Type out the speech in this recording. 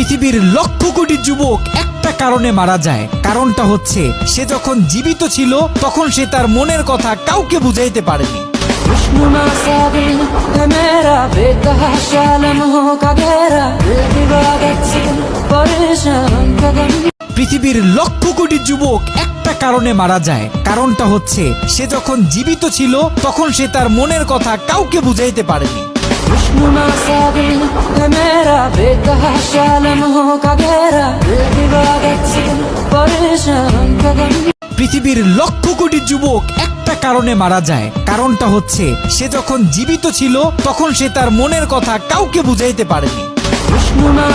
পৃথিবীর লক্ষ কোটি যুবক একটা কারণে মারা যায়। কারণটা হচ্ছে সে যখন জীবিত ছিল তখন সে তার মনের কথা কাউকে বুঝাইতে পারেনি। পৃথিবীর লক্ষ কোটি যুবক একটা কারণে মারা যায়। কারণটা হচ্ছে সে যখন জীবিত ছিল তখন সে তার মনের কথা কাউকে বুঝাইতে পারেনি। खुशनुमा सा दिल है मेरा बेतहाशा लम्हों का घेरा दिल की बात से परेशान कदम পৃথিবীর লক্ষ কোটি যুবক একটা কারণে মারা যায় কারণটা হচ্ছে সে যখন জীবিত ছিল তখন সে তার মনের কথা কাউকে বুঝাইতে পারেনি खुशनुमा